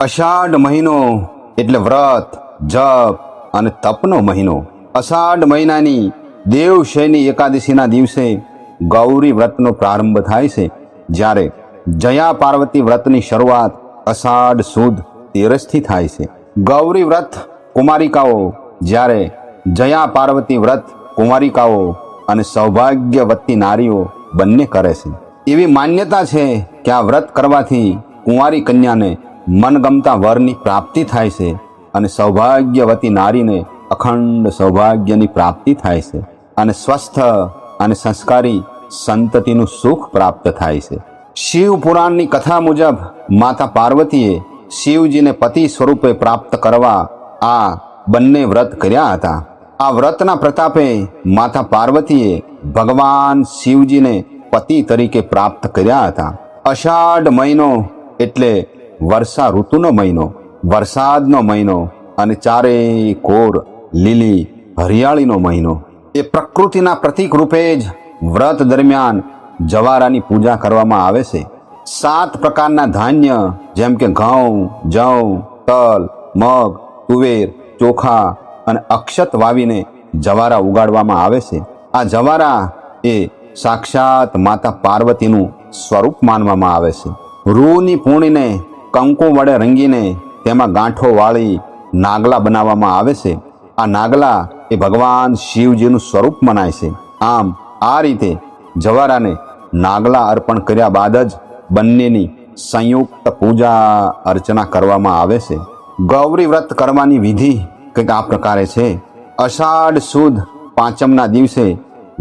અષાઢ મહિનો એટલે વ્રત, જપ અને તપનો મહિનો. અષાઢ મહિનાની દેવશયની એકાદશીના દિવસે ગૌરી વ્રતનો પ્રારંભ થાય છે, જ્યારે જયા પાર્વતી વ્રતની શરૂઆત અષાઢ સુદ તેરસથી થાય છે. ગૌરી વ્રત કુમારિકાઓ, જ્યારે જયા પાર્વતી વ્રત કુમારિકાઓ અને સૌભાગ્યવતી નારીઓ બંને કરે છે. એવી માન્યતા છે કે આ વ્રત કરવાથી કુંવારી કન્યાને મનગમતા વરની પ્રાપ્તિ થાય છે અને સૌભાગ્યવતી નારીને અખંડ સૌભાગ્યની પ્રાપ્તિ થાય છે અને સ્વસ્થ અને સંસ્કારી સંતતિનું સુખ પ્રાપ્ત થાય છે. શિવ પુરાણની કથા મુજબ માતા પાર્વતીએ શિવજીને પતિ સ્વરૂપે પ્રાપ્ત કરવા આ બંને વ્રત કર્યા હતા. આ વ્રતના પ્રતાપે માતા પાર્વતીએ ભગવાન શિવજીને પતિ તરીકે પ્રાપ્ત કર્યા હતા. અષાઢ મહિનો એટલે વર્ષા ઋતુનો મહિનો, વરસાદનો મહિનો અને ચારેય કોર, લીલી, હરિયાળીનો મહિનો. એ પ્રકૃતિના પ્રતીક રૂપે જ વ્રત દરમિયાન જવારાની પૂજા કરવામાં આવે છે. સાત પ્રકારના ધાન્ય, જેમ કે ઘઉં જવ તલ, મગ, તુવેર, ચોખા અને અક્ષત વાવીને જવારા ઉગાડવામાં આવે છે. આ જવારા એ સાક્ષાત માતા પાર્વતીનું સ્વરૂપ માનવામાં આવે છે. રૂની પૂણીને કંકુ વડે રંગીને તેમાં ગાંઠો વાળી નાગલા બનાવવામાં આવે છે. આ નાગલા એ ભગવાન શિવજીનું સ્વરૂપ મનાય છે. આમ આ રીતે જવારાને નાગલા અર્પણ કર્યા બાદ જ બંનેની સંયુક્ત પૂજા અર્ચના કરવામાં આવે છે. ગૌરી વ્રત કરવાની વિધિ કંઈક આ પ્રકારે છે. અષાઢ સુદ પાંચમના દિવસે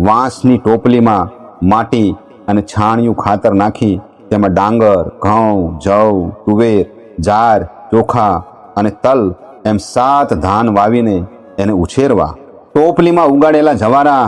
વાંસની ટોપલીમાં માટી અને છાણિયું ખાતર નાખી તેમાં ડાંગર, ઘઉં, જવ, તુવેર જાર ચોખા અને તલ એમ સાત ધાન વાવીને એને ઉછેરવા. ટોપલીમાં ઉગાડેલા જવારા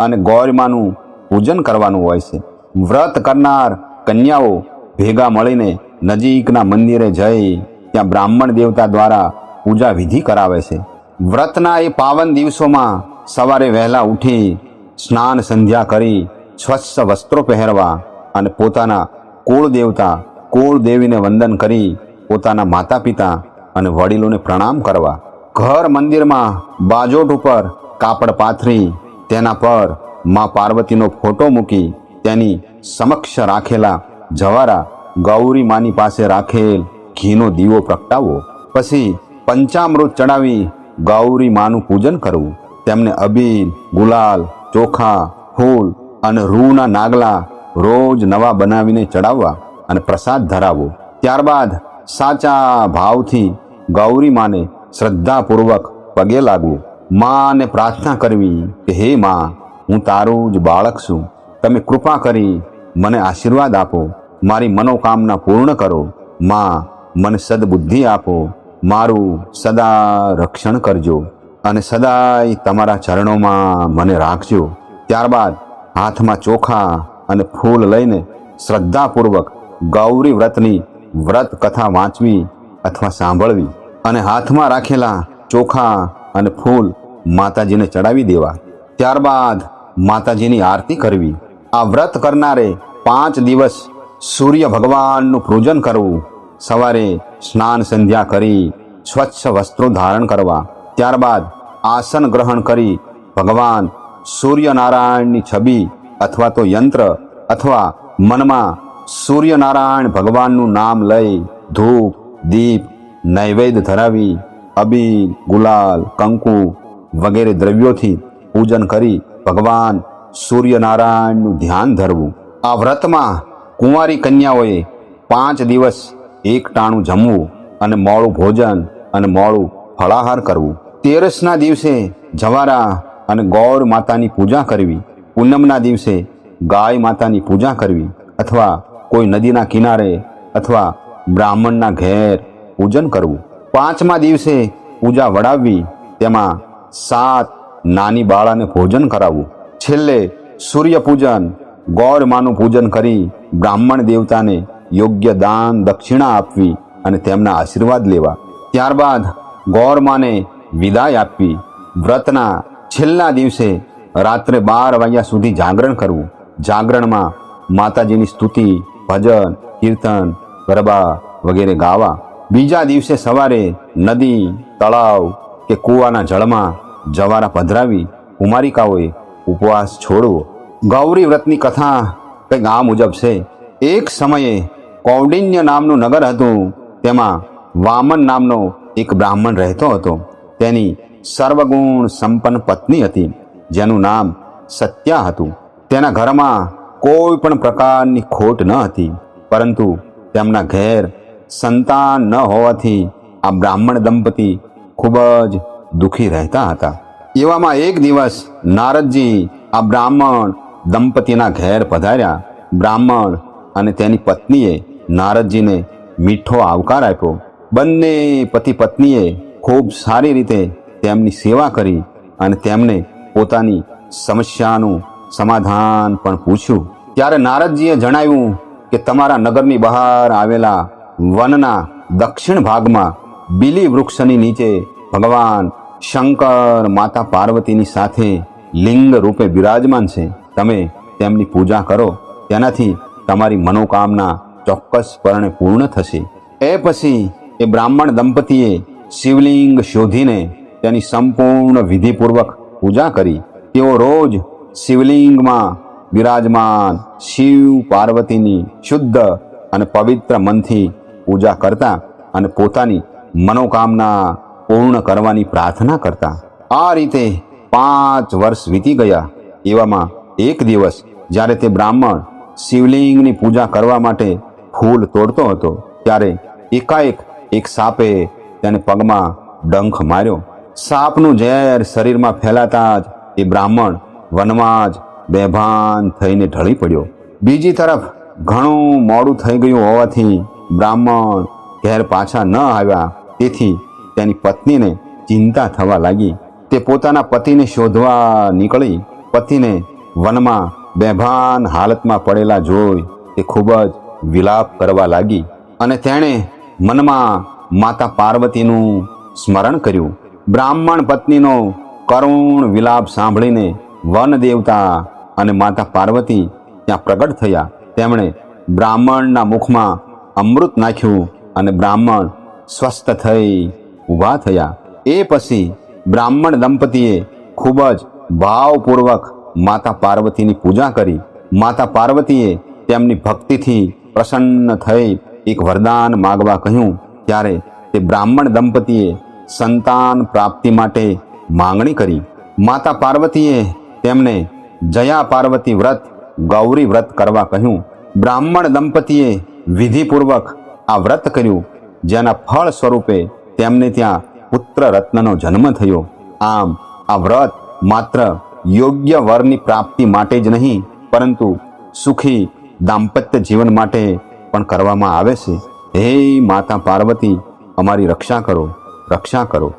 અને ગૌરમાનું પૂજન કરવાનું હોય છે. વ્રત કરનાર કન્યાઓ ભેગા મળીને નજીકના મંદિરે જઈ ત્યાં બ્રાહ્મણ દેવતા દ્વારા પૂજા વિધિ કરાવે છે. વ્રતના એ પાવન દિવસોમાં સવારે વહેલા ઉઠી સ્નાન સંધ્યા કરી સ્વચ્છ વસ્ત્રો પહેરવા અને પોતાના કુળ દેવતા કુળ દેવીને વંદન કરી પોતાના માતા પિતા અને વડીલોને પ્રણામ કરવા. ઘર મંદિરમાં બાજોટ ઉપર કાપડ પાથરી, તેના પર મા પાર્વતીનો ફોટો મૂકી તેની સમક્ષ રાખેલા જવારા ગૌરી માની પાસે રાખેલ ઘીનો દીવો પ્રગટાવો. પછી પંચામૃત ચડાવી ગૌરી માનું પૂજન કરવું. તેમને અબીલ, ગુલાલ, ચોખા, ફૂલ અને રૂના નાગલા રોજ નવા બનાવીને ચડાવવા અને પ્રસાદ ધરાવવો ત્યારબાદ સાચા ભાવથી ગૌરી માને શ્રદ્ધાપૂર્વક પગે લાગવું. માને પ્રાર્થના કરવી કે, હે માં, હું તારું જ બાળક છું. તમે કૃપા કરી મને આશીર્વાદ આપો. મારી મનોકામના પૂર્ણ કરો. માં, મને સદબુદ્ધિ આપો. મારું સદા રક્ષણ કરજો અને સદાય તમારા ચરણોમાં મને રાખજો. ત્યારબાદ હાથમાં ચોખા અને ફૂલ લઈને શ્રદ્ધાપૂર્વક ગૌરી વ્રતની વ્રત કથા વાંચવી અથવા સાંભળવી અને હાથમાં રાખેલા ચોખા અને ફૂલ માતાજીને ચડાવી દેવા. ત્યારબાદ માતાજીની આરતી કરવી. આ વ્રત કરનારે પાંચ દિવસ સૂર્ય ભગવાનનું પૂજન કરવું. સવારે સ્નાન સંધ્યા કરી સ્વચ્છ વસ્ત્રો ધારણ કરવા. ત્યારબાદ આસન ગ્રહણ કરી ભગવાન સૂર્યનારાયણની છબી અથવા તો યંત્ર અથવા મનમાં સૂર્યનારાયણ ભગવાનનું નામ લઈ ધૂપ, દીપ, નૈવેદ્ય ધરાવી, અબીલ, ગુલાલ, કંકુ વગેરે દ્રવ્યોથી પૂજન કરી ભગવાન સૂર્યનારાયણનું ધ્યાન ધરવું. આ વ્રતમાં કુંવારી કન્યાઓએ પાંચ દિવસ એક ટાણું જમવું અને મોડું ભોજન અને મોડું ફળાહાર કરવું. તેરસના દિવસે જવારા અને ગૌર માતાની પૂજા કરવી. પૂનમના દિવસે ગાય માતાની પૂજા કરવી અથવા કોઈ નદીના કિનારે અથવા બ્રાહ્મણના ઘેર પૂજન કરવું. પાંચમા દિવસે પૂજા વડાવવી, તેમાં સાત નાની બાળાને ભોજન કરાવવું. છેલ્લે સૂર્ય પૂજન ગૌર માનું પૂજન કરી બ્રાહ્મણ દેવતાને યોગ્ય દાન, દક્ષિણા આપવી અને તેમના આશીર્વાદ લેવા. ત્યારબાદ ગૌર માને વિદાય આપવી. વ્રતના છેલ્લા દિવસે રાત્રે બાર વાગ્યા સુધી જાગરણ કરવું. જાગરણમાં માતાજીની સ્તુતિ, ભજન, કીર્તન, ગરબા વગેરે ગાવા. બીજા દિવસે સવારે નદી, તળાવ કે કૂવાના જળમાં જવારા પધરાવી કુમારિકાઓએ ઉપવાસ છોડવો. ગૌરી વ્રતની કથા કંઈક આ મુજબ છે. એક સમયે કૌંડિન્ય નામનું નગર હતું. તેમાં વામન નામનો એક બ્રાહ્મણ રહેતો હતો. તેની સર્વગુણ સંપન્ન પત્ની હતી. જેનું નામ સત્યા હતું. તેના ઘરમાં કોઈ પણ પ્રકારની ખોટ ન હતી, પરંતુ તેમના ઘેર સંતાન ન હોવાથી આ બ્રાહ્મણ દંપતી ખૂબ જ દુઃખી રહેતા હતા. એવામાં એક દિવસ નારદજી આ બ્રાહ્મણ દંપતીના ઘેર પધાર્યા. બ્રાહ્મણ અને તેની પત્નીએ નારદજીને મીઠો આવકાર આપ્યો. બંને પતિ પત્નીએ ખૂબ સારી રીતે તેમની સેવા કરી અને તેમને પોતાની સમસ્યાનું સમાધાન પણ પૂછ્યું. ત્યારે નારદજીએ જણાવ્યું કે તમારા નગરની બહાર આવેલા વનના દક્ષિણ ભાગમાં બીલી વૃક્ષની નીચે ભગવાન શંકર માતા પાર્વતીની સાથે લિંગ રૂપે બિરાજમાન છે. તમે તેમની પૂજા કરો. તેનાથી તમારી મનોકામના ચોક્કસપણે પૂર્ણ થશે. એ પછી એ બ્રાહ્મણ દંપતીએ શિવલિંગ શોધીને તેની સંપૂર્ણ વિધિપૂર્વક પૂજા કરી, તેઓ રોજ શિવલિંગમાં બિરાજમાન શિવ પાર્વતીની શુદ્ધ અને પવિત્ર મનથી પૂજા કરતા અને પોતાની મનોકામના પૂર્ણ કરવાની પ્રાર્થના કરતા. આ રીતે પાંચ વર્ષ વીતી ગયા. એવામાં એક દિવસ જ્યારે તે બ્રાહ્મણ શિવલિંગની પૂજા કરવા માટે ફૂલ તોડતો હતો, ત્યારે એકાએક એક સાપે તેને પગમાં ડંખ માર્યો. સાપનું ઝેર શરીરમાં ફેલાતા જ એ બ્રાહ્મણ વનમાં જ બેભાન થઈને ઢળી પડ્યો. બીજી તરફ ઘણું મોડું થઈ ગયું હોવાથી બ્રાહ્મણ ઘેર પાછા ન આવ્યા. તેથી તેની પત્નીને ચિંતા થવા લાગી. તે પોતાના પતિને શોધવા નીકળી. પતિને વનમાં બેભાન હાલતમાં પડેલા જોઈ તે ખૂબ જ વિલાપ કરવા લાગી અને તેણે મનમાં માતા પાર્વતીનું સ્મરણ કર્યું. બ્રાહ્મણ પત્નીનો કરુણ વિલાપ સાંભળીને વન દેવતા અને માતા પાર્વતી ત્યાં પ્રગટ થયા. તેમણે બ્રાહ્મણના મુખમાં અમૃત નાખ્યું અને બ્રાહ્મણ સ્વસ્થ થઈ ઊભા થયા. એ પછી બ્રાહ્મણ દંપતીએ ખૂબ જ ભાવપૂર્વક માતા પાર્વતીની પૂજા કરી. માતા પાર્વતીએ તેમની ભક્તિથી પ્રસન્ન થઈ એક વરદાન માગવા કહ્યું. ત્યારે તે બ્રાહ્મણ દંપતીએ સંતાન પ્રાપ્તિ માટે માંગણી કરી. માતા પાર્વતીએ તેમને જયા પાર્વતી વ્રત, ગૌરી વ્રત કરવા કહ્યું. બ્રાહ્મણ દંપતીએ વિધિપૂર્વક આ વ્રત કર્યું, જેના ફળ સ્વરૂપે તેમને ત્યાં પુત્ર રત્નનો જન્મ થયો. આમ, આ વ્રત માત્ર યોગ્ય વરની પ્રાપ્તિ માટે જ નહીં, પરંતુ સુખી દાંપત્ય જીવન માટે પણ કરવામાં આવે છે. હે માતા પાર્વતી, અમારી રક્ષા કરો. રક્ષા કરો.